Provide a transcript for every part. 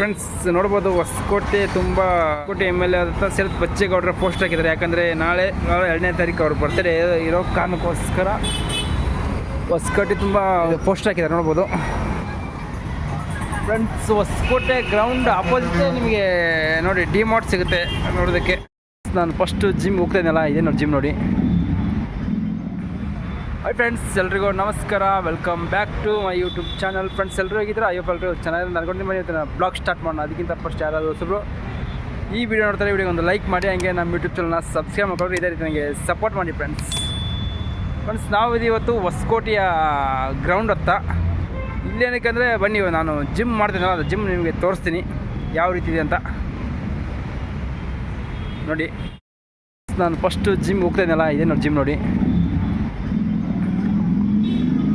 Friends ನೋಡ್ಬೋದು ಹೊಸಕೋಟೆ ತುಂಬ ಕೋಟೆ ಎಂ ಎಲ್ ಎ ಆದಂಥ ಸೆಲ್ಫ್ ಬಚ್ಚೇಗೌಡರ ಪೋಸ್ಟ್ ಹಾಕಿದ್ದಾರೆ. ಯಾಕಂದರೆ ನಾಳೆ ನಾಳೆ ಎರಡನೇ ತಾರೀಕು ಅವ್ರು ಬರ್ತಾರೆ ಇರೋ ಕಾರಣಕ್ಕೋಸ್ಕರ ಹೊಸಕೋಟೆ ತುಂಬ ಪೋಸ್ಟ್ ಹಾಕಿದ್ದಾರೆ ನೋಡ್ಬೋದು. ಫ್ರೆಂಡ್ಸ್ ಹೊಸಕೋಟೆ ಗ್ರೌಂಡ್ ಅಪೋಸಿಟ್ ನಿಮಗೆ ನೋಡಿ ಡಿ ಮಾರ್ಟ್ ಸಿಗುತ್ತೆ ನೋಡೋದಕ್ಕೆ. ನಾನು ಫಸ್ಟು ಜಿಮ್ ಹೋಗ್ತಾ ಇದ್ದೆನಲ್ಲ ಇದೇ ನೋಡಿ ಜಿಮ್ ನೋಡಿ. ಹಾಯ್ ಫ್ರೆಂಡ್ಸ್ ಎಲ್ರಿಗೂ ನಮಸ್ಕಾರ. Welcome back to my YouTube channel friends ಎಲ್ಲರೂ ಹೋಗಿದ್ರೆ ಅಯ್ಯೋ ಎಲ್ಲರೂ ಚೆನ್ನಾಗಿ ಅನ್ಕೊಂಡು ಮನೆ ಬ್ಲಾಗ್ ಸ್ಟಾರ್ಟ್ ಮಾಡೋಣ. ಅದಕ್ಕಿಂತ ಫಸ್ಟ್ ಯಾರಾದರೂ ಹೊಸಬ್ರು ಈ ವಿಡಿಯೋ ನೋಡ್ತಾರೆ ವಿಡಿಯೋ ಒಂದು ಲೈಕ್ ಮಾಡಿ, ಹಂಗೆ ನಮ್ಮ ಯೂಟ್ಯೂಬ್ ಚಾನಲ್ನ ಸಬ್ಸ್ಕ್ರೈಬ್ ಮಾಡ್ಕೊಂಡು ಇದೇ ರೀತಿ ನನಗೆ ಸಪೋರ್ಟ್ ಮಾಡಿ ಫ್ರೆಂಡ್ಸ್ ಫ್ರೆಂಡ್ಸ್ ನಾವು ಇದು ಇವತ್ತು ಹೊಸಕೋಟೆಯ ಗ್ರೌಂಡ್ ಹತ್ತ ಇಲ್ಲೇನಕ್ಕೆ ಅಂದರೆ, ಬನ್ನಿ, ನಾನು ಜಿಮ್ ಮಾಡ್ತೀನಲ್ಲ ಅದು ಜಿಮ್ ನಿಮಗೆ ತೋರಿಸ್ತೀನಿ. ಯಾವ ರೀತಿ ಇದೆ ಅಂತ. ನೋಡಿ. ನಾನು ಫಸ್ಟು ಜಿಮ್ ಹೋಗ್ತಾ ಇದ್ದೀನಲ್ಲ ಇದೆ ನೋಡಿ ಜಿಮ್ ನೋಡಿ.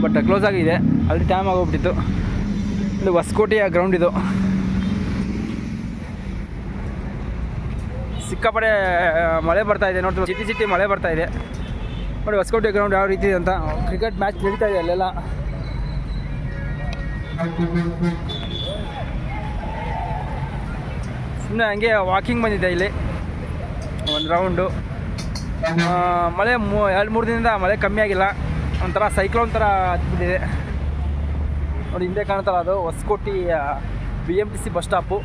ಬಟ್ ಕ್ಲೋಸ್ ಆಗಿದೆ. ಅಲ್ಲಿ ಟೈಮ್ ಆಗೋಗ್ಬಿಟ್ಟಿತ್ತು. ಇದು ಹೊಸಕೋಟೆಯ ಗ್ರೌಂಡ್ ಇದು. ಸಿಕ್ಕಾಪಡೆ ಮಳೆ ಬರ್ತಾ ಇದೆ. ನೋಡ್ತೀವಿ ಸಿಟಿ ಸಿಟಿ ಮಳೆ ಬರ್ತಾ ಇದೆ. ನೋಡಿ ಹೊಸಕೋಟೆ ಗ್ರೌಂಡ್ ಯಾವ ರೀತಿ ಇದೆ ಅಂತ. ಕ್ರಿಕೆಟ್ ಮ್ಯಾಚ್ ನಡೀತಾ ಇದೆ ಅಲ್ಲೆಲ್ಲ. ಸುಮ್ಮನೆ ಹಂಗೆ ವಾಕಿಂಗ್ ಬಂದಿದೆ ಇಲ್ಲಿ. ಒಂದು ರೌಂಡು ಮಳೆ ಮೂ, ಎರಡು ಮೂರು ದಿನದಿಂದ ಮಳೆ ಕಮ್ಮಿ ಆಗಿಲ್ಲ. ಒಂಥರ ಸೈಕ್ಲೋನ್ ಥರ ಹತ್ಬಿಟ್ಟಿದೆ ನೋಡಿ ಹಿಂದೆ ಕಾಣ್ತಲ್ಲ ಅದು, Hosakote B M T C bus stop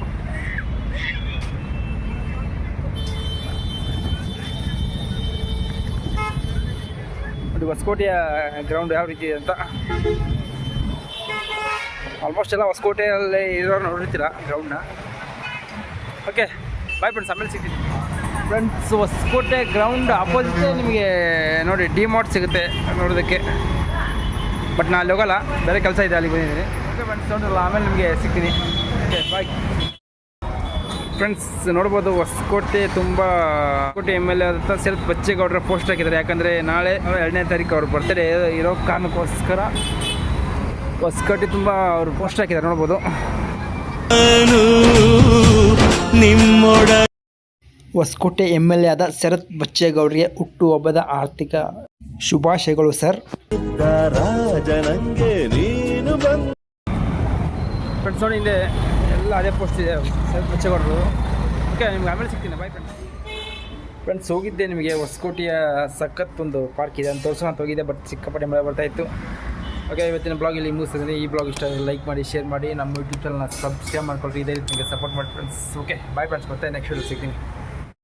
ನೋಡಿ ಹೊಸಕೋಟೆಯ ಗ್ರೌಂಡ್ ಯಾವ ರೀತಿ ಇದೆ ಅಂತ. ಆಲ್ಮೋಸ್ಟ್ ಎಲ್ಲ ಹೊಸಕೋಟೆಯಲ್ಲಿ ಇರೋ ನೋಡಿರ್ತೀರ ಗ್ರೌಂಡ್ನ ಓಕೆ ಬಾಯ್ ಫ್ರೆಂಡ್ಸ್ ಆಮೇಲೆ ಸಿಗ್ತೀನಿ. ಫ್ರೆಂಡ್ಸ್ ಹೊಸಕೋಟೆ ಗ್ರೌಂಡ್ ಅಪೋಸಿಟ್ ನಿಮಗೆ ನೋಡಿ ಡಿ ಮಾರ್ಟ್ ಸಿಗುತ್ತೆ ನೋಡೋದಕ್ಕೆ. ಬಟ್ ನಾನು ಅಲ್ಲಿ ಹೋಗಲ್ಲ, ಬೇರೆ ಕೆಲಸ ಇದೆ ಅಲ್ಲಿಗೆ ಬಂದಿದ್ದೀನಿ. ಓಕೆ ಫ್ರೆಂಡ್ಸ್ ನೋಡಿರಲ್ಲ ಆಮೇಲೆ ನಿಮಗೆ ಸಿಗ್ತೀನಿ. ಓಕೆ ಬಾಯ್ ಫ್ರೆಂಡ್ಸ್ ನೋಡ್ಬೋದು, ಹೊಸಕೋಟೆ ತುಂಬ ಕೋಟೆ ಎಂ ಎಲ್ ಎ ಅಂತ ಸೆಲ್ಫ್ ಬಚ್ಚೇಗೌಡರ ಪೋಸ್ಟ್ ಹಾಕಿದ್ದಾರೆ. ಯಾಕಂದರೆ ನಾಳೆ ಎರಡನೇ ತಾರೀಕು ಅವ್ರ ಬರ್ತಡೇ ಇರೋ ಕಾರಣಕ್ಕೋಸ್ಕರ ಹೊಸಕೋಟೆ ತುಂಬ ಅವರು ಪೋಸ್ಟ್ ಹಾಕಿದ್ದಾರೆ, ನೋಡ್ಬೋದು. ನಿಮ್ಮೊಡ ಹೊಸಕೋಟೆ ಎಂ ಎಲ್ ಎ ಆದ ಶರತ್ ಬಚ್ಚೇಗೌಡರಿಗೆ ಹುಟ್ಟುಹಬ್ಬದ ಆರ್ಥಿಕ ಶುಭಾಶಯಗಳು ಸರ್. ರಾಜನಂಗೆ ನೀನು ಬಂದ ಫ್ರೆಂಡ್ಸ್ ನೋಡಿ ಹಿಂದೆ ಎಲ್ಲ ಅದೇ ಪೋಸ್ಟ್ ಇದೆ ಶರತ್ ಬಚ್ಚೇಗೌಡರು. ಓಕೆ ನಿಮ್ಗೆ ಆಮೇಲೆ ಸಿಗ್ತೀನಿ. ಬಾಯ್ ಫ್ರೆಂಡ್ಸ್ ಫ್ರೆಂಡ್ಸ್ ಹೋಗಿದ್ದೆ ನಿಮಗೆ ಹೊಸಕೋಟೆಯ ಸಖತ್ ಒಂದು ಪಾರ್ಕ್ ಇದೆ. ಅಂತ ತೋರಿಸೋಣ ಅಂತ ಹೋಗಿದ್ದೆ ಬಟ್ ಸಿಕ್ಕಾಪಟ್ಟೆ ಮಳೆ ಬರ್ತಾ ಇತ್ತು. ಓಕೆ ಇವತ್ತಿನ ಬ್ಲಾಗ್ ಇಲ್ಲಿ ಮುಗಿಸ್ತಿದ್ದೀನಿ ಈ ಬ್ಲಾಗ್ ಇಷ್ಟ ಲೈಕ್ ಮಾಡಿ ಶೇರ್ ಮಾಡಿ. ನಮ್ಮ ಯೂಟ್ಯೂಬ್ ಚಾನಲ್ನ ಸಬ್ಸ್ಕ್ರೈಬ್ ಮಾಡ್ಕೊಳ್ರಿ. ಇದೇ ರೀತಿ ನಿಮಗೆ ಸಪೋರ್ಟ್ ಮಾಡಿ ಫ್ರೆಂಡ್ಸ್ ಓಕೆ ಬಾಯ್ ಫ್ರೆಂಡ್ಸ್ ಮತ್ತೆ ನೆಕ್ಸ್ಟ್ ವಿಡಿಯೋ ಸಿಗ್ತೀನಿ.